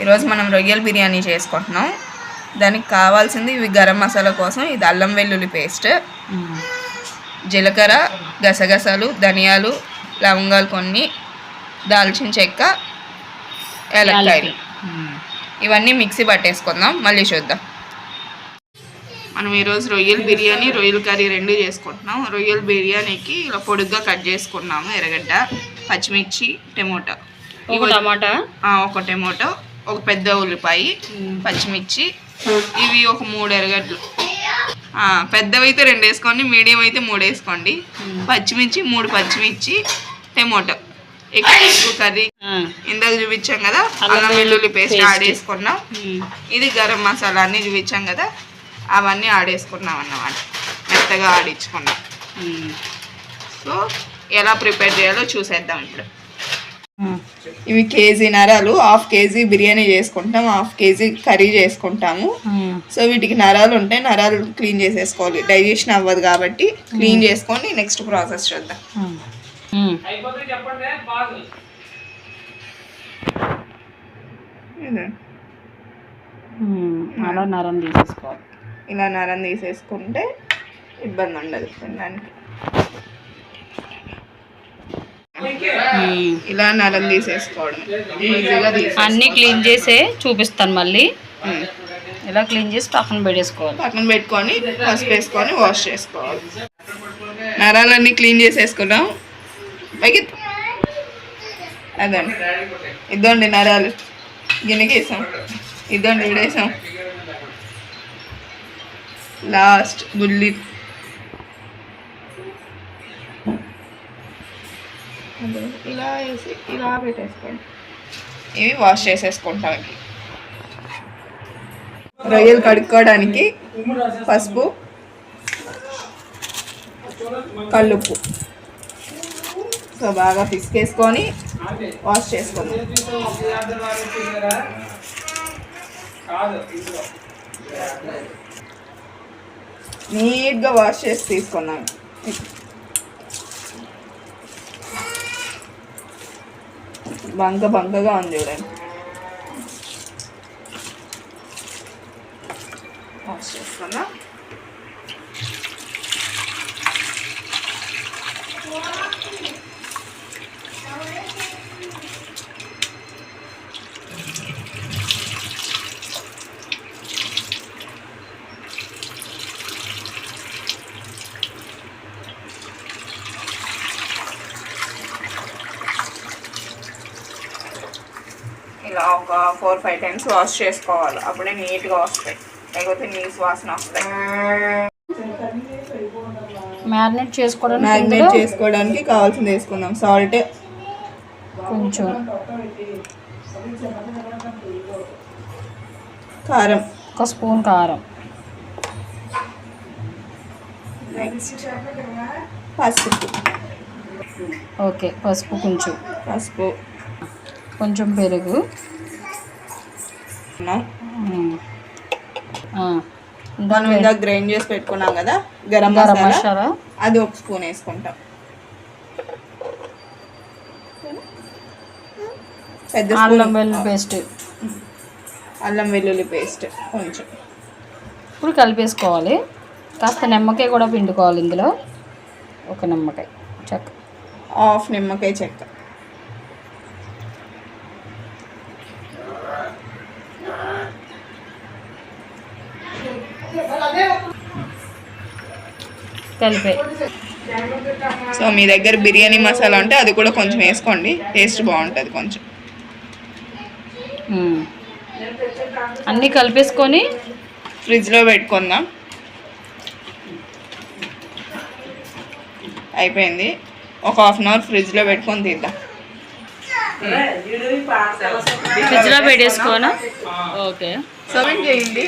ఈరోజు మనం రొయ్యల బిర్యానీ చేసుకుంటున్నాం. దానికి కావాల్సింది ఇవి గరం మసాలా కోసం ఇది అల్లం వెల్లుల్లి పేస్ట్. జీలకర్ర గసగసాలు ధనియాలు లవంగాలు కొన్ని దాల్చిన చెక్క ఏలక్కాయలు. ఇవన్నీ మిక్సీ పట్టేసుకుందాం. మళ్ళీ చూద్దాం. మనం ఈరోజు రొయ్యల బిర్యానీ రొయ్యల కర్రీ రెండు చేసుకుంటున్నాం. రొయ్యల బిర్యానీకి ఇలా పొడుగ్గా కట్ చేసుకున్నాము. ఎర్రగడ్డ పచ్చిమిర్చి టమోటా. ఒక టమాటా? ఒక టమోటో ఒక పెద్ద ఉల్లిపాయ పచ్చిమిర్చి. ఇవి ఒక మూడు ఎర్రగడ్డలు. ఆ, పెద్దవి అయితే రెండు వేసుకోండి మీడియం అయితే మూడు వేసుకోండి. పచ్చిమిర్చి మూడు పచ్చిమిర్చి టమోటో. ఎక్కువ కర్రీ ఇందాక చూపించాం కదా అల్లం వెల్లుల్లి పేస్ట్ యాడ్ చేసుకున్నాం. ఇది గరం మసాలా అన్ని చూపించాం కదా అవన్నీ ఆడేసుకున్నాం అన్నమాట. మెత్తగా ఆడించుకున్నాం. సో ఎలా ప్రిపేర్ చేయాలో చూసేద్దాం ఇప్పుడు. ఇవి కేజీ నరాలు హాఫ్ కేజీ బిర్యానీ చేసుకుంటాం హాఫ్ కేజీ కర్రీ చేసుకుంటాము. సో వీటికి నరాలు ఉంటాయి నరాలు క్లీన్ చేసేసుకోవాలి. డైజెషన్ అవ్వదు కాబట్టి క్లీన్ చేసుకొని నెక్స్ట్ ప్రాసెస్ చూద్దాం. ఇదే. అలా నరం తీసేసుకోవాలి. ఇలా నరం తీసేసుకుంటే ఇబ్బంది ఉండదు తినడానికి. ఇలా నరం తీసేసుకోవడం. ఈజీగా తీసే అన్నీ క్లీన్ చేసే చూపిస్తాను మళ్ళీ. ఇలా క్లీన్ చేసి పక్కన పెట్టేసుకోవాలి. పక్కన పెట్టుకొని పసుపు వేసుకొని వాష్ చేసుకోవాలి. నరాలన్నీ క్లీన్ చేసేసుకున్నాం పైకి అదండి. ఇద్దండి నరాలు. గిన్నెకి వేసాం. ఇద్దండి ఇడేసాం. లాస్ట్ బుల్లి అదే, ఇలా వేసి ఇలా పెట్టేసుకోండి. ఇవి వాష్ చేసేసుకుంటాం రొయ్యలు కడుక్కోవడానికి పసుపు కల్లుప్పు. సో బాగా పిసికేసుకొని వాష్ చేసుకుందాం. నీట్గా వాష్ చేసి తీసుకున్నాం బంక బంకగా ఉంది ఇలా ఒక ఫోర్ ఫైవ్ టైమ్స్ వాష్ చేసుకోవాలి. అప్పుడే నీట్గా వస్తాయి. లేకపోతే నీస్ వాసన వస్తాయి. మ్యారినేట్ చేసుకోవడానికి మ్యాగ్నేట్ ఇందులో చేసుకోవడానికి కావాల్సింది వేసుకుందాం. సాల్ట్. కొంచెం కారం. ఒక స్పూన్ కారం. నెక్స్ట్ పసుపు. ఓకే పసుపు కొంచెం. పసుపు. కొంచెం పెరుగు. మనం ఇందాక గ్రైండ్ చేసి పెట్టుకున్నాం కదా గరం గరం మసాలా. అది ఒక స్పూన్ వేసుకుంటాం. పెద్ద అల్లం వెల్లుల్లి పేస్ట్. అల్లం వెల్లుల్లి పేస్ట్ కొంచెం. ఇప్పుడు కలిపేసుకోవాలి. కాస్త నిమ్మకాయ కూడా పిండుకోవాలి ఇందులో. ఒక నిమ్మకాయ చెక్క. హాఫ్ నిమ్మకాయ చెక్క. కలిపే. సో మీ దగ్గర బిర్యానీ మసాలా ఉంటే అది కూడా కొంచెం వేసుకోండి. టేస్ట్ బాగుంటుంది కొంచెం. అన్నీ కలిపేసుకొని ఫ్రిడ్జ్లో పెట్టుకుందాం. అయిపోయింది. ఒక హాఫ్ అన్ అవర్ ఫ్రిడ్జ్లో పెట్టుకొని తీద్దాం ఫ్రిడ్జ్లో పెట్టేసుకోనా? ఓకే. సెవెన్ చేయండి.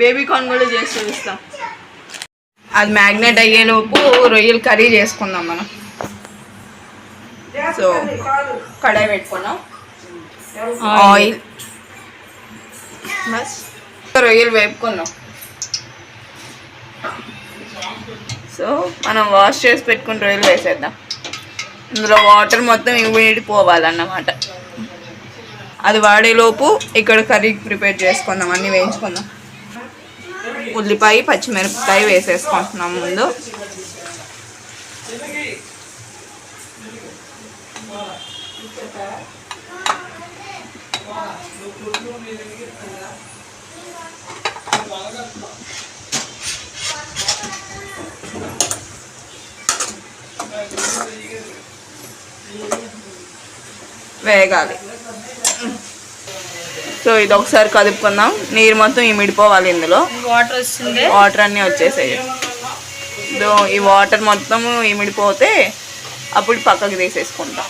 బేబీ కార్న్ కూడా చేసి చూపిస్తాం. అది మ్యాగ్నెట్ అయ్యేలోపు రొయ్యలు కర్రీ చేసుకుందాం మనం. సో కడాయి పెట్టుకున్నాం. ఆయిల్. బస్ రొయ్యలు వేపుకున్నాం. సో మనం వాష్ చేసి పెట్టుకుని రొయ్యలు వేసేద్దాం. ఇందులో వాటర్ మొత్తం వేడిపోవాలన్నమాట అది వాడేలోపు ఇక్కడ కర్రీ ప్రిపేర్ చేసుకుందాం అన్నీ వేయించుకుందాం. ఉల్లిపాయ పచ్చిమిరపకాయ వేసేసుకుంటున్నాం ముందు. వేగాలి. సో ఇది ఒకసారి కదుపుకుందాం. నీరు మొత్తం ఇమిడిపోవాలి ఇందులో. వాటర్ వస్తుంది. వాటర్ అన్నీ వచ్చేసాయి. ఈ వాటర్ మొత్తం ఇమిడిపోతే అప్పుడు పక్కకి తీసేసుకుంటాం.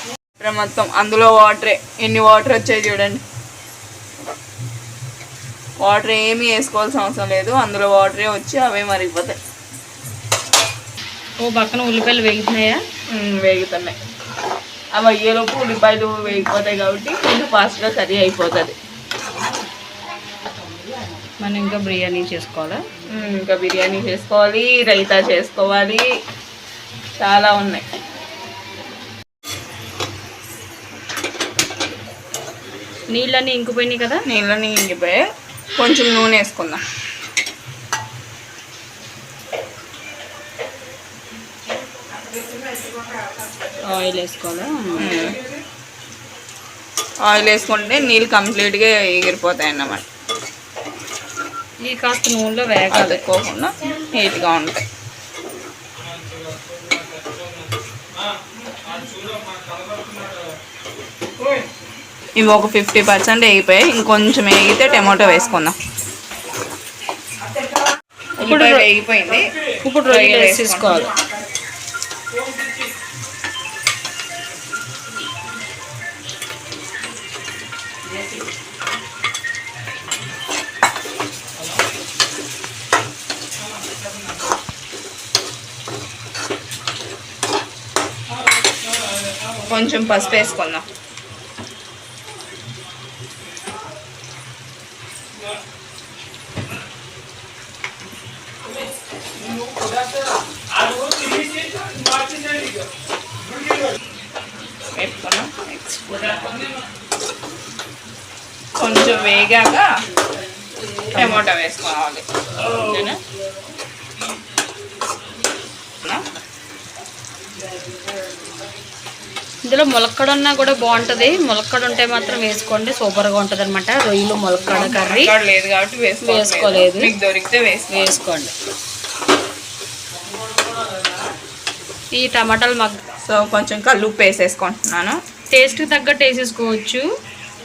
మొత్తం అందులో వాటరే ఎన్ని వాటర్ వచ్చాయి చూడండి. వాటర్ ఏమీ వేసుకోవాల్సిన అవసరం లేదు. అందులో వాటరే వచ్చి అవే మరిగిపోతాయి. ఓ పక్కన ఉల్లిపాయలు వేగుతున్నాయా? వేగుతున్నాయి. అవి అయ్యేలోపు ఉల్లిపాయలు వేగిపోతాయి కాబట్టి కొంచెం ఫాస్ట్గా కర్రీ అయిపోతుంది. మనం ఇంకా బిర్యానీ చేసుకోవాలా? ఇంకా బిర్యానీ చేసుకోవాలి రైతా చేసుకోవాలి. చాలా ఉన్నాయి. నీళ్ళన్నీ ఇంకిపోయినాయి కదా? నీళ్ళని ఇంగిపోయి కొంచెం నూనె వేసుకుందాం. ఆయిల్ వేసుకోవాలా. ఆయిల్ వేసుకుంటే నీళ్ళు కంప్లీట్గా ఎగిరిపోతాయి అన్నమాట. ఈ కాస్త నూనెలో వేగాలి అతుక్కోకుండా నీట్గా ఉంటాయి. ఇవి ఒక ఫిఫ్టీ పర్సెంట్ వేగిపోయాయి. ఇంకొంచెం వేగితే టమాటో వేసుకుందాం. ఉల్లిపాయ వేగిపోయింది. ఇప్పుడు రొయ్యలు వేసేసుకోవాలి. కొంచెం పసుపు వేసుకుందాం వేసుకున్నాం నెక్స్ట్ కొంచెం వేగాక టమాటా వేసుకోవాలి ఓకేనా ఇందులో ములక్కడ ఉన్నా కూడా బాగుంటుంది. ములక్కడ ఉంటే మాత్రం వేసుకోండి. సూపర్గా ఉంటుంది అనమాట రొయ్యలు ములక్కడ కర్రీ లేదు కాబట్టి వేసుకోలేదు. దొరికితే వేసుకో వేసుకోండి. ఈ టమాటాలు మగ్గ సో కొంచెం కల్లుప్పు వేసేసుకుంటున్నాను. టేస్ట్కి తగ్గట్టు వేసేసుకోవచ్చు.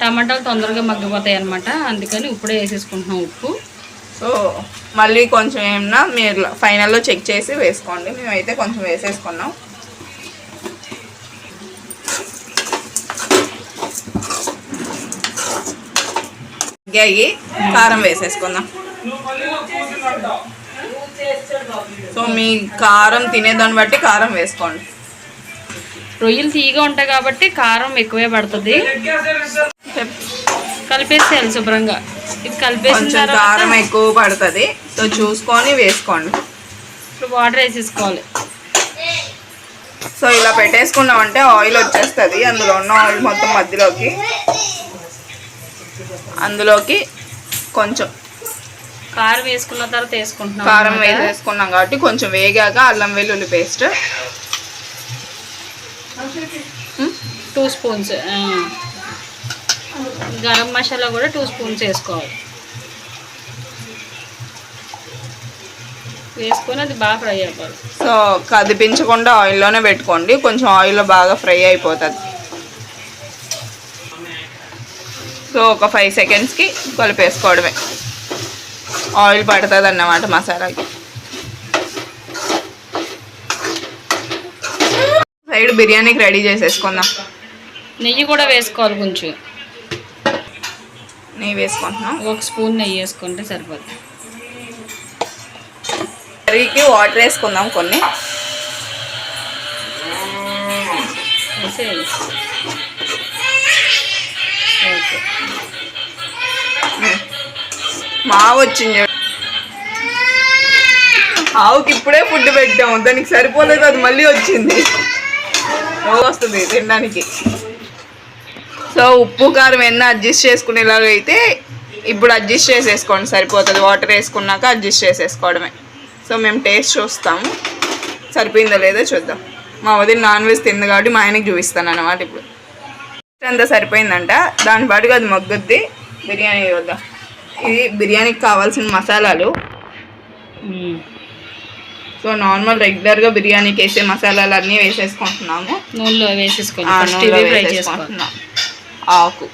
టమాటాలు తొందరగా మగ్గిపోతాయి అనమాట అందుకని ఇప్పుడే వేసేసుకుంటున్నాం ఉప్పు. సో మళ్ళీ కొంచెం ఏమన్నా మీరు ఫైనల్లో చెక్ చేసి వేసుకోండి. మేమైతే కొంచెం వేసేసుకున్నాం. మగ్గాయి కారం వేసేసుకుందాం. సో మీ కారం తినేదాన్ని బట్టి కారం వేసుకోండి. రొయ్యలు తీగా ఉంటాయి కాబట్టి కారం ఎక్కువే పడుతుంది. కలిపేసేయాలి శుభ్రంగా. ఇది కలిపేసిన తర్వాత కారం ఎక్కువ పడుతుంది. సో చూసుకొని వేసుకోండి. ఇప్పుడు వాటర్ వేసేసుకోవాలి. సో ఇలా పెట్టేసుకున్నామంటే ఆయిల్ వచ్చేస్తుంది. అందులో ఉన్న ఆయిల్ మొత్తం మధ్యలోకి అందులోకి కొంచెం కారం వేసుకున్న తర్వాత వేసుకుంటున్నాం కారం. వేసేసుకున్నాం కాబట్టి కొంచెం వేగాక అల్లం వెల్లుల్లి paste. Two spoons. Garam masala కూడా టూ స్పూన్స్ వేసుకోవాలి. వేసుకొని అది బాగా ఫ్రై అవ్వాలి. సో కదిపించకుండా ఆయిల్లోనే పెట్టుకోండి. కొంచెం ఆయిల్లో బాగా ఫ్రై అయిపోతుంది. సో ఒక ఫైవ్ సెకండ్స్కి కలిపేసుకోవడమే. ఆయిల్ పడుతుంది అన్నమాట మసాలాకి. సైడ్ బిర్యానీకి రెడీ చేసేసుకుందాం. నెయ్యి కూడా వేసుకోవాలి కొంచెం. నెయ్యి వేసుకుంటున్నాం. ఒక స్పూన్ నెయ్యి వేసుకుంటే సరిపోతుంది కర్రీకి వాటర్ వేసుకుందాం కొన్ని. మావ వచ్చింది. ఆవుకి ఇప్పుడే ఫుడ్ పెట్టాము. దానికి సరిపోలేదు అది మళ్ళీ వచ్చింది. వస్తుంది తినడానికి. సో ఉప్పు కారం ఎన్న అడ్జస్ట్ చేసుకునేలాగా అయితే ఇప్పుడు అడ్జస్ట్ చేసేసుకోండి. సరిపోతుంది. వాటర్ వేసుకున్నాక అడ్జస్ట్ చేసేసుకోవడమే. సో మేము టేస్ట్ చూస్తాము సరిపోయిందో లేదో చూద్దాం. మా వదిన నాన్ వెజ్ తింది కాబట్టి మా ఆయనకి చూపిస్తాను అన్నమాట ఇప్పుడు. అంతా సరిపోయిందంట. దాని పాటుగా అది మగ్గుద్ది. బిర్యానీ వద్దాం ఇది బిర్యానీకి కావాల్సిన మసాలాలు. సో నార్మల్ రెగ్యులర్గా బిర్యానీకి వేసే మసాలాలు అన్నీ వేసేసుకుంటున్నాము. నూనెలో వేసేసుకుంటున్నాం. ఆకు.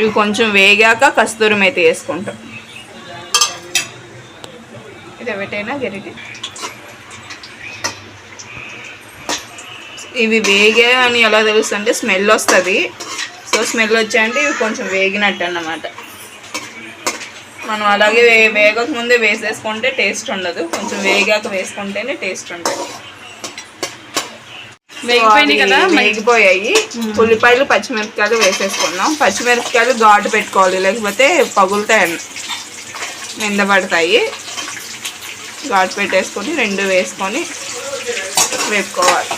ఇవి కొంచెం వేగాక కస్తూరి మేతి వేసుకుంటాం. ఇది ఒకటేనా గరిటి ఇవి వేగే అని ఎలా తెలుస్తుంటే స్మెల్ వస్తుంది. సో స్మెల్ వచ్చాయంటే ఇవి కొంచెం వేగినట్టు అన్నమాట. మనం అలాగే వే వేగక ముందే వేసేసుకుంటే టేస్ట్ ఉండదు. కొంచెం వేగాక వేసుకుంటేనే టేస్ట్ ఉంటుంది. కదా వేగిపోయాయి. ఉల్లిపాయలు పచ్చిమిరపకాయలు వేసేసుకున్నాం. పచ్చిమిరపకాయలు ఘాటు పెట్టుకోవాలి. లేకపోతే పగులుతాయి నింద పడతాయి. ఘాటు పెట్టేసుకొని రెండు వేసుకొని వేపుకోవాలి.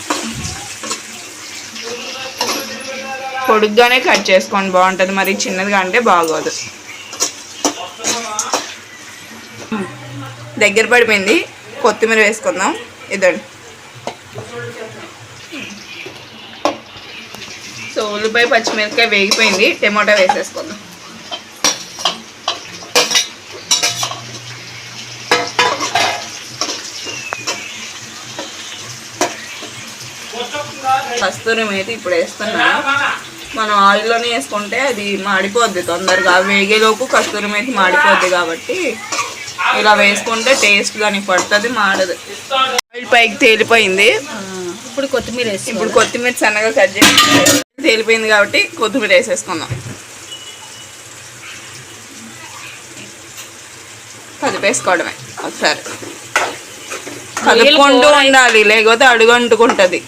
పొడుగ్గానే కట్ చేసుకోండి బాగుంటుంది. మరి చిన్నదిగా అంటే బాగోదు. దగ్గర పడిపోయింది. కొత్తిమీర వేసుకుందాం. ఇదండి. సో ఉల్లిపాయ పచ్చిమిరపకాయ వేగిపోయింది. టమాటా వేసేసుకుందాం. కస్తూరి మేతి ఇప్పుడు వేస్తున్నాను. మనం ఆయిల్లోనే వేసుకుంటే అది మాడిపోద్ది తొందరగా. వేగేలోపు కస్తూరి మేతి మాడిపోద్ది కాబట్టి ఇలా వేసుకుంటే టేస్ట్ దానికి పడుతుంది మాడదు. ఆయిల్ పైకి తేలిపోయింది. ఇప్పుడు కొత్తిమీర వేసి ఇప్పుడు కొత్తిమీర సన్నగా కట్ చేసి తేలిపోయింది కాబట్టి కొత్తిమీర వేసేసుకుందాం. కలిపేసుకోవడమే ఒకసారి. కలుపుకుంటూ ఉండాలి లేకపోతే అడుగు అంటుకుంటుంది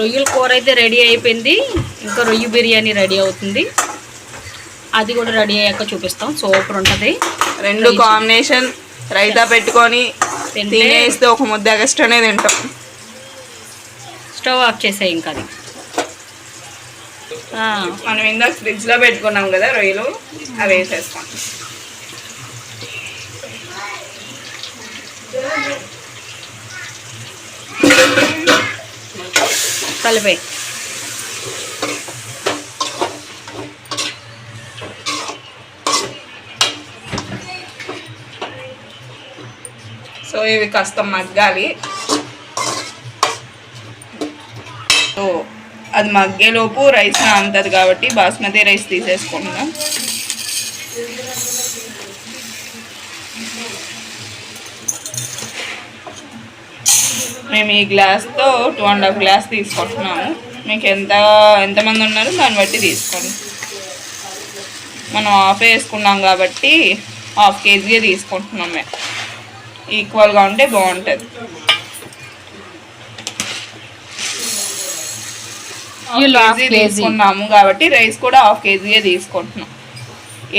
రొయ్యల కూర అయితే రెడీ అయిపోయింది. ఇంకా రొయ్య బిర్యానీ రెడీ అవుతుంది. అది కూడా రెడీ అయ్యాక చూపిస్తాం. సూపర్ ఉంటుంది. రెండు కాంబినేషన్ రైతా పెట్టుకొని తినేస్తే ఒక ముద్ద ఎగస్ట్రానే తింటాం. స్టవ్ ఆఫ్ చేసాయి ఇంకా అది. మనం ఇందాక ఫ్రిడ్జ్లో పెట్టుకున్నాం కదా రొయ్యలు అవి వేసేసుకోండి కలిపే. సో ఇవి కాస్త మగ్గాలి. సో అది మగ్గేలోపు రైస్ అంతది కాబట్టి బాస్మతి రైస్ తీసేసుకుంటున్నాం మేము ఈ గ్లాస్తో టూ అండ్ హాఫ్ గ్లాస్ తీసుకుంటున్నాము. మీకు ఎంత ఎంతమంది ఉన్నారో దాన్ని బట్టి తీసుకోండి. మనం హాఫ్ వేసుకున్నాం కాబట్టి హాఫ్ కేజీయే తీసుకుంటున్నాం మేము. ఈక్వల్గా ఉంటే బాగుంటుంది. కేజీ. తీసుకున్నాము కాబట్టి రైస్ కూడా హాఫ్ కేజీయే తీసుకుంటున్నాం.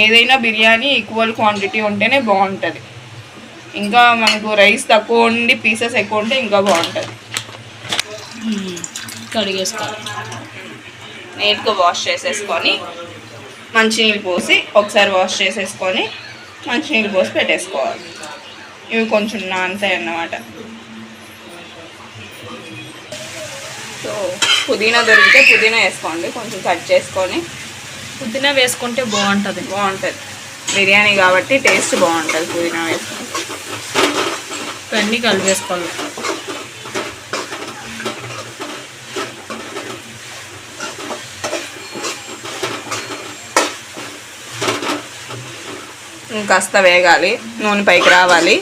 ఏదైనా బిర్యానీ ఈక్వల్ క్వాంటిటీ ఉంటేనే బాగుంటుంది. ఇంకా మనకు రైస్ తక్కువ ఉండి పీసెస్ ఎక్కువ ఉంటే ఇంకా బాగుంటుంది. కడిగేసుకోవాలి నీట్గా వాష్ చేసేసుకొని మంచినీళ్ళు పోసి ఒకసారి వాష్ చేసేసుకొని మంచినీళ్ళు పోసి పెట్టేసుకోవాలి. ఇవి కొంచెం నానతాయి అన్నమాట. సో పుదీనా దొరికితే పుదీనా వేసుకోండి. కొంచెం కట్ చేసుకొని పుదీనా వేసుకుంటే బాగుంటుంది. బాగుంటుంది. బిర్యానీ కాబట్టి టేస్ట్ బాగుంటుంది పుదీనా వేసుకొని ఇవన్నీ కలిపేసుకోవాలి. ఇంకాస్త వేగాలి నూనె పైకి రావాలి.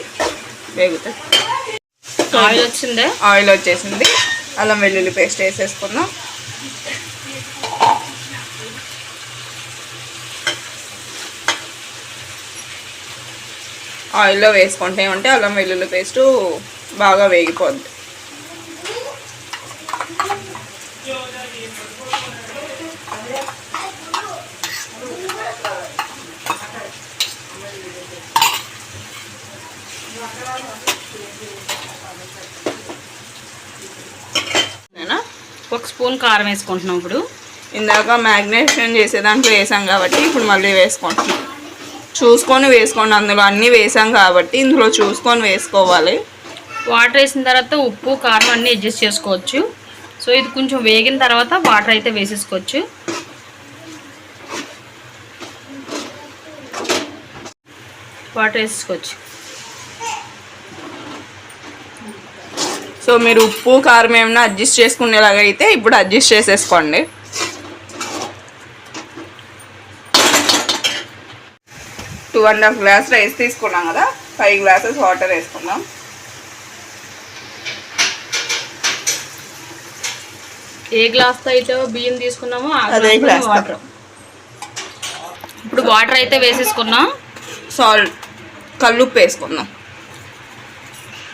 వేగుతుంది ఆయిల్ వచ్చిందే? ఆయిల్ వచ్చేసింది. అల్లం వెల్లుల్లి పేస్ట్ వేసేసుకుందాం. ఆయిల్లో వేసుకుంటే ఉంటే అల్లం వెల్లుల్లి పేస్టు బాగా వేగిపోద్ది. ఒక స్పూన్ కారం వేసుకుంటున్నాం ఇప్పుడు. ఇందాక మ్యాగ్నేషన్ చేసే దాంట్లో వేసాం కాబట్టి ఇప్పుడు మళ్ళీ వేసుకుంటున్నాం. చూసుకొని వేసుకోండి. అందులో అన్నీ వేసాం కాబట్టి ఇందులో చూసుకొని వేసుకోవాలి. వాటర్ వేసిన తర్వాత ఉప్పు కారం అన్నీ అడ్జస్ట్ చేసుకోవచ్చు. సో ఇది కొంచెం వేగిన తర్వాత వాటర్ అయితే వేసేసుకోవచ్చు. వాటర్ వేసేసుకోవచ్చు. సో మీరు ఉప్పు కారం ఏమైనా అడ్జస్ట్ చేసుకునేలాగా అయితే ఇప్పుడు అడ్జస్ట్ చేసేసుకోండి. Two and half glass rice తీసుకున్నాం కదా. ఫైవ్ గ్లాసెస్ వాటర్ వేసుకుందాం. ఏ గ్లాస్తో అయితే బియ్యం తీసుకున్నామో అదే గ్లాస్తో. వాటర్. ఇప్పుడు వాటర్ అయితే వేసేసుకున్నాం. సాల్ట్ కల్లుప్పు వేసుకుందాం.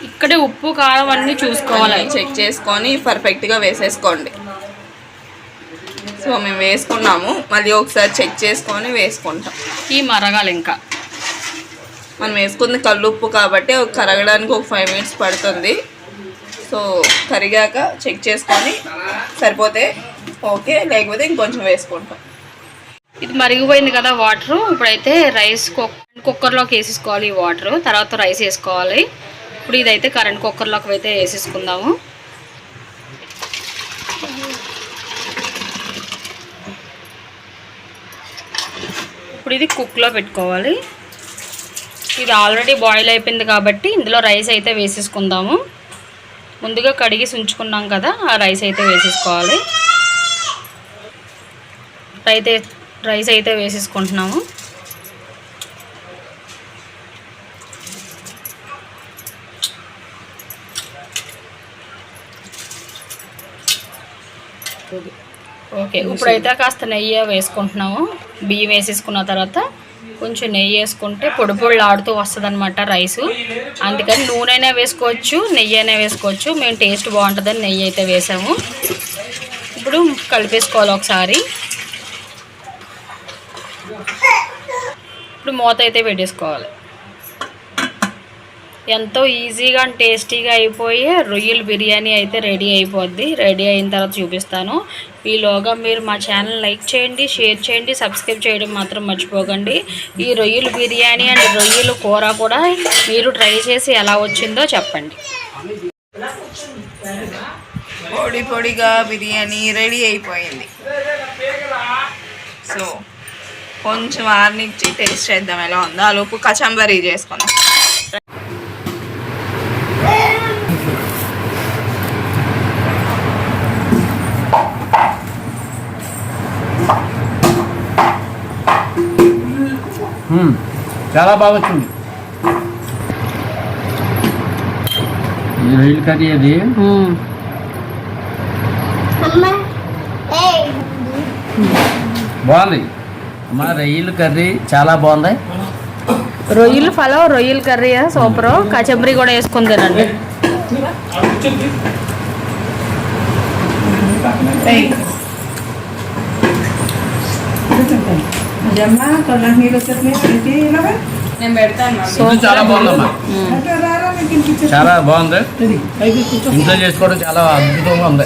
ఇక్కడే ఉప్పు కారం అన్నీ చూసుకోవాలి. చెక్ చేసుకొని పర్ఫెక్ట్గా వేసేసుకోండి. సో మేము వేసుకున్నాము. మళ్ళీ ఒకసారి చెక్ చేసుకొని వేసుకుంటాం. ఈ మరగాలి ఇంకా. మనం వేసుకుంది కల్లుప్పు కాబట్టి కరగడానికి ఒక ఫైవ్ మినిట్స్ పడుతుంది. సో కరిగాక చెక్ చేసుకొని సరిపోతే ఓకే లేకపోతే ఇంకొంచెం వేసుకుంటాం. ఇది మరిగిపోయింది కదా వాటర్. ఇప్పుడైతే రైస్ కుక్ కుక్కర్లోకి వేసేసుకోవాలి ఈ వాటర్. తర్వాత రైస్ వేసుకోవాలి. ఇప్పుడు ఇదైతే కరెంట్ కుక్కర్లోకి అయితే వేసేసుకుందాము. ఇప్పుడు ఇది కుక్లో పెట్టుకోవాలి. ఇది ఆల్రెడీ బాయిల్ అయిపోయింది కాబట్టి ఇందులో రైస్ అయితే వేసేసుకుందాము. ముందుగా కడిగి ఉంచుకున్నాం కదా ఆ రైస్ అయితే వేసేసుకోవాలి. అయితే రైస్ అయితే వేసేసుకుంటున్నాము. ఓకే ఇప్పుడైతే కాస్త నెయ్యి వేసుకుంటున్నాము. బియ్యం వేసేసుకున్న తర్వాత కొంచెం నెయ్యి వేసుకుంటే పొడి పొడి ఆడుతూ వస్తుంది అనమాట రైసు. అందుకని నూనె అయినా వేసుకోవచ్చు నెయ్యి అయినా వేసుకోవచ్చు. మేము టేస్ట్ బాగుంటుందని నెయ్యి అయితే వేసాము. ఇప్పుడు కలిపేసుకోవాలి ఒకసారి. ఇప్పుడు మూత అయితే పెట్టేసుకోవాలి. ఎంతో ఈజీగా అండ్ టేస్టీగా అయిపోయే రొయ్యల బిర్యానీ అయితే రెడీ అయిపోద్ది. రెడీ అయిన తర్వాత చూపిస్తాను. ఈలోగా మీరు మా ఛానల్ లైక్ చేయండి షేర్ చేయండి సబ్స్క్రైబ్ చేయడం మాత్రం మర్చిపోకండి. ఈ రొయ్యల బిర్యానీ అండ్ రొయ్యల కూర కూడా మీరు ట్రై చేసి ఎలా వచ్చిందో చెప్పండి. పొడి పొడిగా బిర్యానీ రెడీ అయిపోయింది. సో కొంచెం ఆర్నిచ్చి టేస్ట్ చేద్దాం. ఎలా ఉందో. ఆ లోపు కచంబరీ చేసుకుందాం. చాలా బాగా వచ్చింది రొయ్యల కర్రీ అది? బాగుంది. మా రొయ్యల కర్రీ చాలా బాగుంది. రొయ్యల ఫలం రొయ్యల కర్రీ సూపర్. కచంబరీ కూడా వేసుకుని తినండి. నేను పెడతాను మమ్మీ. ఇది చాలా బాగుందమ్మా. చాలా బాగుంది. ఇంట్లో చేసుకోవడం చాలా అద్భుతంగా ఉంది.